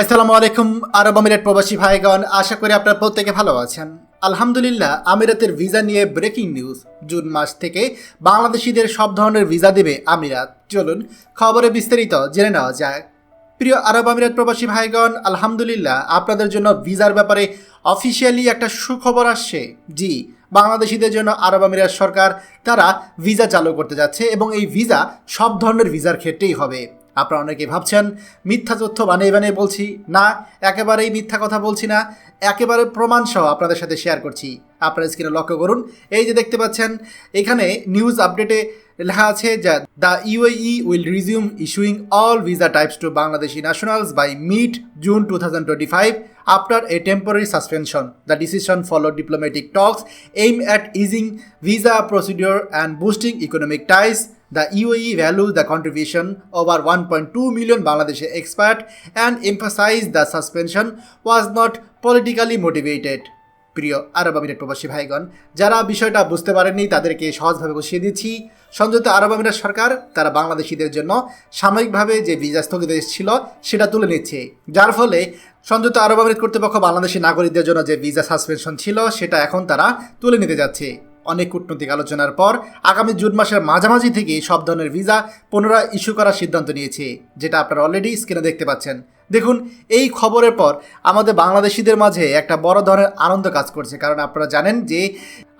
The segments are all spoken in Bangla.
আসসালামু আলাইকুম, আরব আমিরাত প্রবাসী ভাইগণ, আশা করি আপনারা প্রত্যেকে ভালো আছেন। আলহামদুলিল্লাহ, আমিরাতের ভিসা নিয়ে ব্রেকিং নিউজ। জুন মাস থেকে বাংলাদেশিদের সব ধরনের ভিসা দেবে আমিরাত। চলুন, খবরে বিস্তারিত জেনে নেওয়া যায় প্রিয় আরব আমিরাত প্রবাসী ভাইগণ, আলহামদুলিল্লাহ, আপনাদের জন্য ভিসার ব্যাপারে অফিসিয়ালি একটা সুখবর আসছে। জি, বাংলাদেশিদের জন্য আরব আমিরাত সরকার, তারা ভিসা চালু করতে যাচ্ছে এবং এই ভিসা সব ধরনের ভিসার ক্ষেত্রেই হবে। আপনারা অনেকে ভাবছেন, মিথ্যা তথ্য বানিয়ে বানিয়ে বলছি। না, একেবারেই মিথ্যা কথা বলছি না। একেবারে প্রমাণ সহ আপনাদের সাথে শেয়ার করছি। আপনারা স্ক্রিনে লক্ষ্য করুন। এই যে দেখতে পাচ্ছেন, এখানে নিউজ আপডেটে লেখা আছে যে the UAE will resume issuing all visa types to Bangladeshi nationals by mid June two thousand twenty five after a temporary suspension the decision follow diplomatic talks aim at easing visa procedure and boosting economic ties The UAE values the contribution over 1.2 million Bangladeshi expat and emphasized the suspension was not politically motivated. প্রিয় আরব আমিরাত প্রবাসী ভাইগণ, যারা বিষয়টা বুঝতে পারেননি, তাদেরকে সহজভাবে বসিয়ে দিচ্ছি। সংযুক্ত আরব আমিরাত সরকার তারা বাংলাদেশিদের জন্য সাময়িকভাবে যে ভিসা স্থগিতাদেশ ছিল সেটা তুলে নিচ্ছে। যার ফলে সংযুক্ত আরব আমিরাত কর্তৃপক্ষ বাংলাদেশি নাগরিকদের জন্য যে ভিসা সাসপেনশন ছিল, সেটা এখন তারা তুলে নিতে যাচ্ছে। অনেক কূটনৈতিক আলোচনার পর আগামী জুন মাসের মাঝামাঝি থেকে সব ধরনের ভিসা পুনরায় ইস্যু করার সিদ্ধান্ত নিয়েছে। যেটা আপনারা অলরেডি স্ক্রিনে দেখতে পাচ্ছেন। দেখুন, এই খবরের পর আমাদের বাংলাদেশিদের মাঝে একটা বড় ধরনের আনন্দ কাজ করছে। কারণ আপনারা জানেন যে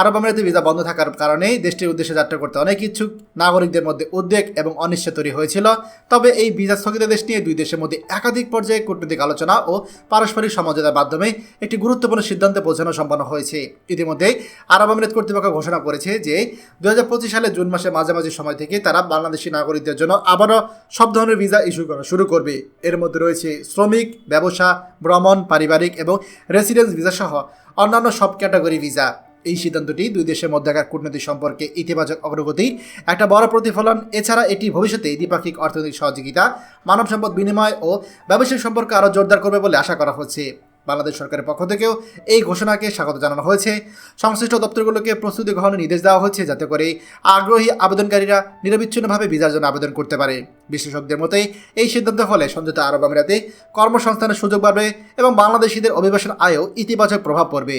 আরব আমিরাতে ভিসা বন্ধ থাকার কারণে দেশটির উদ্দেশ্যে যাত্রা করতে অনেক ইচ্ছুক। নাগরিকদের মধ্যে উদ্বেগ এবং অনিশ্চয় তৈরি হয়েছিল। তবে এই ভিসা স্থগিতাদেশ নিয়ে দুই দেশের মধ্যে একাধিক পর্যায়ে কূটনৈতিক আলোচনা ও পারস্পরিক সমঝোতার মাধ্যমে একটি গুরুত্বপূর্ণ সিদ্ধান্তে পৌঁছানো সম্পন্ন হয়েছে। ইতিমধ্যে আরব আমিরাত কর্তৃপক্ষ ঘোষণা করেছে যে দু হাজার পঁচিশ সালে জুন মাসের মাঝামাঝি সময় থেকে তারা বাংলাদেশি নাগরিকদের জন্য আবারও সব ধরনের ভিসা ইস্যু করা শুরু করবে। এর মধ্যে রয়েছে শ্রমিক, ব্যবসা, ভ্রমণ, পারিবারিক এবং রেসিডেন্স ভিসা সহ অন্যান্য সব ক্যাটাগরি ভিসা এই সিদ্ধান্তটি দুই দেশের মধ্যেকার কূটনৈতিক সম্পর্কে ইতিবাচক অগ্রগতি, একটা বড় প্রতিফলন। এছাড়া এটি ভবিষ্যতে দ্বিপাক্ষিক অর্থনৈতিক সহযোগিতা মানব সম্পদ বিনিময় ও ব্যবসায়িক সম্পর্ক আরও জোরদার করবে বলে আশা করা হচ্ছে। বাংলাদেশ সরকারের পক্ষ থেকেও এই ঘোষণাকে স্বাগত জানানো হয়েছে। সংশ্লিষ্ট দপ্তরগুলোকে প্রস্তুতি গ্রহণের নির্দেশ দেওয়া হয়েছে যাতে করে আগ্রহী আবেদনকারীরা নিরবিচ্ছিন্নভাবে ভিসার জন্য আবেদন করতে পারে। বিশেষজ্ঞদের মতে এই সিদ্ধান্তের ফলে সংযুক্ত আরব আমিরাতে কর্মসংস্থানের সুযোগ বাড়বে এবং বাংলাদেশিদের অভিবাসন আয়ও ইতিবাচক প্রভাব পড়বে।